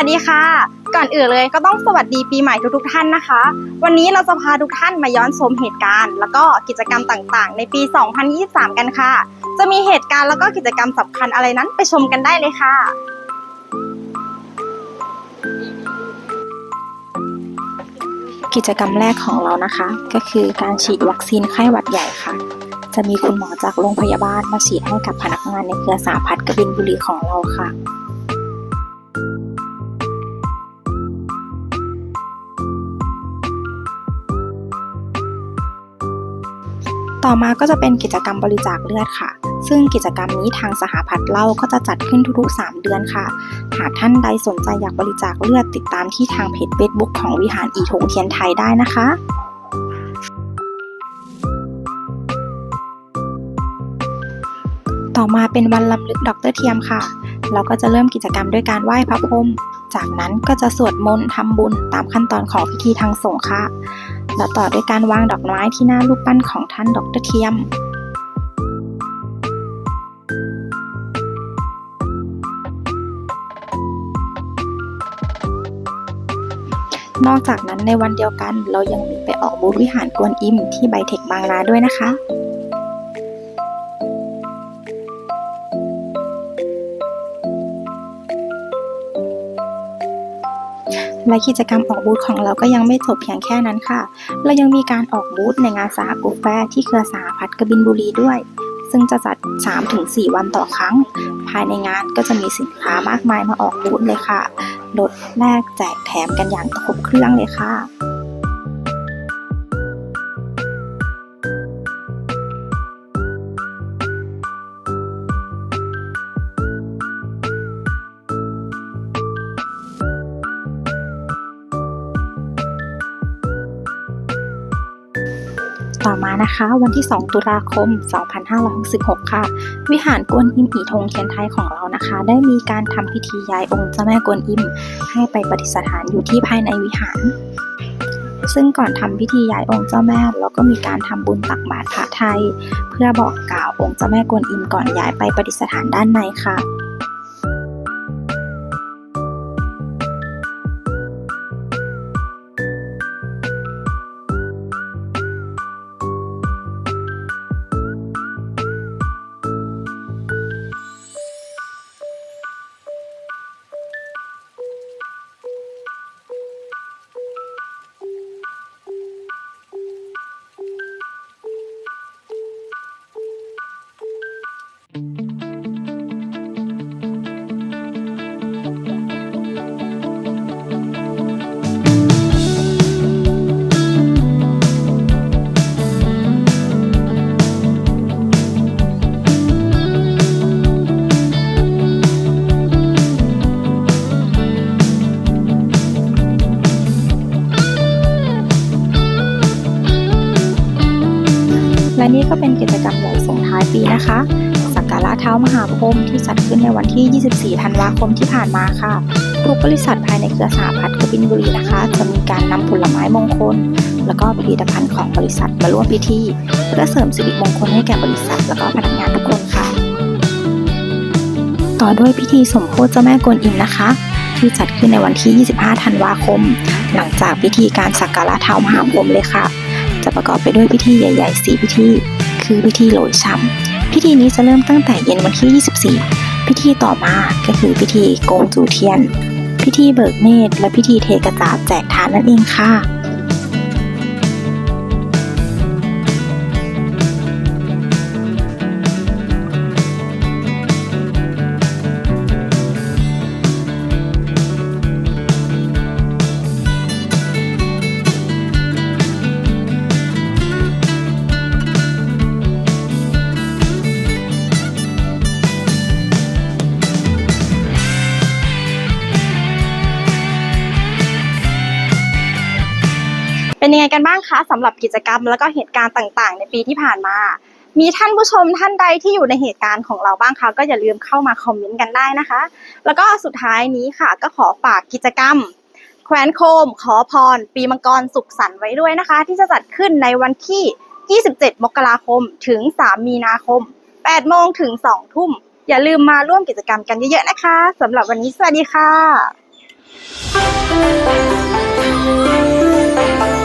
วัสดีค่ะ ก่อนอื่นเลยก็ต้องสวัสดีปีใหม่ทุกๆท่านนะคะ วันนี้เราจะพาทุกท่านมาย้อนชมเหตุการณ์ แล้วก็กิจกรรมต่างๆ ในปี 2023 กันค่ะ จะมีเหตุการณ์แล้วก็กิจกรรมสำคัญอะไรนั้นไปชมกันได้เลยค่ะกิจกรรมแรกของเรานะคะ ก็คือการฉีดวัคซีนไข้หวัดใหญ่ค่ะ จะมีคุณหมอจากโรงพยาบาลมาฉีดให้กับพนักงานในเครือสาพัฒน์กบินบุรีของเราค่ะ ต่อมาก็จะเป็นกิจกรรมบริจาคเลือดค่ะ ซึ่งกิจกรรมนี้ทางสหพัฒน์เล่าก็จะจัดขึ้นทุกๆ 3 เดือนค่ะ หากท่านใดสนใจอยากบริจาคเลือดติดตามที่ทางเพจ Facebook ของวิหารอีทงเทียนไทยได้นะคะต่อมาเป็นวันลำลึกดรเทียมค่ะ เราก็จะเริ่มกิจกรรมด้วยการไหว้พระพรหมจากนั้นก็จะสวดมนต์ทำบุญตามขั้นตอนของพิธีทางสงฆ์ค่ะ และต่อด้วยการวางดอกไม้ที่หน้ารูปปั้นของท่านดรเทียมนอกจากนั้นในวันเดียวกันเรายังมีไปออกบูธวิหารกวนอิมที่ไบเทคบางนาด้วยนะคะ และกิจกรรมออกบูธของเราก็ยังไม่จบเพียงแค่นั้นค่ะ เรายังมีการออกบูธในงานสากุแฟที่เครือสาพัฒน์กบินบุรีด้วย ซึ่งจะจัด 3-4 วันต่อครั้ง ภายในงานก็จะมีสินค้ามากมายมาออกบูธเลยค่ะลดแลกแจกแถมกันอย่างครบเครื่องเลยค่ะ ต่อมานะคะ วันที่ 2 ตุลาคม 2566 ค่ะ วิหารกวนอิมอีทงเทียนไทยของเรานะคะ ได้มีการทำพิธีย้ายองค์เจ้าแม่กวนอิม ให้ไปประดิษฐานอยู่ที่ภายในวิหาร ซึ่งก่อนทำพิธีย้ายองค์เจ้าแม่เราก็มีการทำบุญตักบาตรพระไทย เพื่อบอกกล่าวองค์เจ้าแม่กวนอิมก่อนย้ายไปประดิษฐานด้านในค่ะ นี่ก็เป็นกิจกรรมใหญ่ส่งท้ายปีนะคะ สักการะเท้ามหาพรหมที่จัดขึ้นในวันที่ 24 ธันวาคมที่ผ่านมาค่ะทุกบริษัทภายในเครือสหพัฒน์กบินบุรีนะคะ จะมีการนำผลไม้มงคล แล้วก็ผลิตภัณฑ์ของบริษัทมาร่วมพิธี เพื่อเสริมสิริมงคลให้แก่บริษัท แล้วก็พนักงานทุกคนค่ะ ต่อด้วยพิธีสมโภชเจ้าแม่กวนอิมนะคะ ที่จัดขึ้นในวันที่ 25 ธันวาคม หลังจากพิธีการสักการะเท้ามหาพรหมเลยค่ะจะ ประกอบไปด้วยพิธีใหญ่ๆ4พิธี คือพิธีโหลยช้ำพิธีนี้จะเริ่มตั้งแต่เย็นวันที่ 24 พิธีต่อมาก็คือพิธีโกงจูเทียน พิธีเบิกเนตรและพิธีเทกระจาดแจกทานนั่นเองค่ะ กันบ้างคะสำหรับกิจกรรมแล้วก็เหตุการณ์ต่างๆ ในปีที่ผ่านมา มีท่านผู้ชมท่านใดที่อยู่ในเหตุการณ์ของเราบ้างคะก็อย่าลืมเข้ามาคอมเมนต์กันได้นะคะ แล้วก็สุดท้ายนี้ค่ะ ก็ขอฝากกิจกรรมแคว้นโคม ขอพร ปีมังกรสุขสันต์ไว้ด้วยนะคะ ที่จะจัดขึ้นในวันที่ 27 มกราคมถึง 3 มีนาคม 8 โมงถึง 2 ทุ่ม อย่าลืมมาร่วมกิจกรรมกันเยอะๆนะคะสำหรับวันนี้สวัสดีค่ะค่ะ